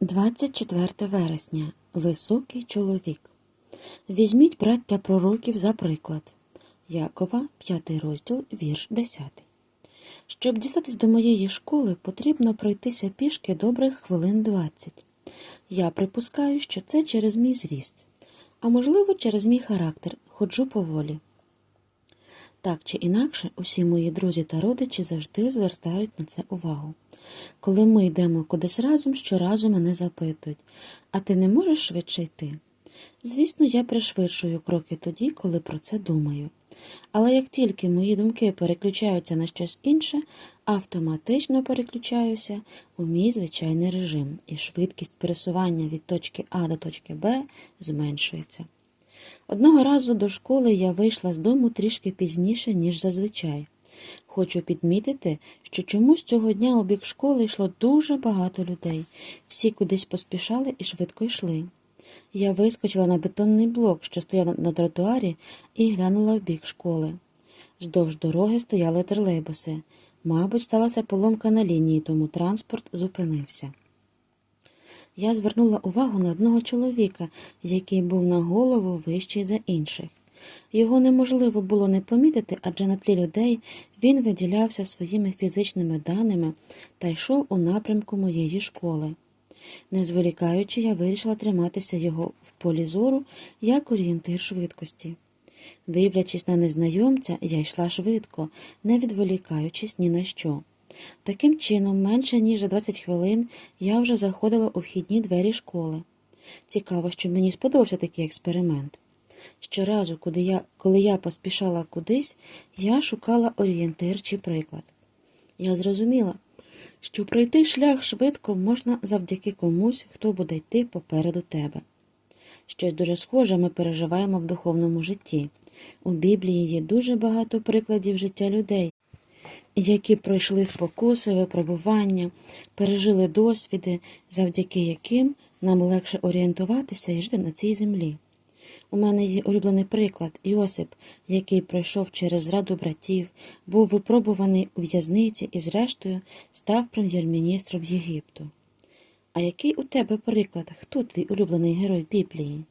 24 вересня. Високий чоловік. Візьміть браття пророків за приклад. Якова, 5 розділ, вірш 10. Щоб дістатись до моєї школи, потрібно пройтися пішки добрих хвилин 20. Я припускаю, що це через мій зріст, а можливо, через мій характер, ходжу поволі. Так чи інакше, усі мої друзі та родичі завжди звертають на це увагу. Коли ми йдемо кудись разом, щоразу мене запитують, а ти не можеш швидше йти? Звісно, я пришвидшую кроки тоді, коли про це думаю. Але як тільки мої думки переключаються на щось інше, автоматично переключаюся у мій звичайний режим, і швидкість пересування від точки А до точки Б зменшується. Одного разу до школи я вийшла з дому трішки пізніше, ніж зазвичай. Хочу підмітити, що чомусь цього дня у бік школи йшло дуже багато людей. Всі кудись поспішали і швидко йшли. Я вискочила на бетонний блок, що стояв на тротуарі, і глянула в бік школи. Вздовж дороги стояли тролейбуси. Мабуть, сталася поломка на лінії, тому транспорт зупинився. Я звернула увагу на одного чоловіка, який був на голову вищий за інших. Його неможливо було не помітити, адже на тлі людей він виділявся своїми фізичними даними та йшов у напрямку моєї школи. Не зволікаючи, я вирішила триматися його в полі зору як орієнтир швидкості. Дивлячись на незнайомця, я йшла швидко, не відволікаючись ні на що. Таким чином, менше ніж за 20 хвилин я вже заходила у вхідні двері школи. Цікаво, що мені сподобався такий експеримент. Щоразу, куди я, коли я поспішала кудись, я шукала орієнтир чи приклад. Я зрозуміла, що пройти шлях швидко можна завдяки комусь, хто буде йти попереду тебе. Щось дуже схоже ми переживаємо в духовному житті. У Біблії є дуже багато прикладів життя людей, які пройшли спокуси, випробування, пережили досвіди, завдяки яким нам легше орієнтуватися і жити на цій землі. У мене є улюблений приклад Йосип, який пройшов через зраду братів, був випробуваний у в'язниці і, зрештою, став прем'єр-міністром Єгипту. А який у тебе приклад? Хто твій улюблений герой Біблії?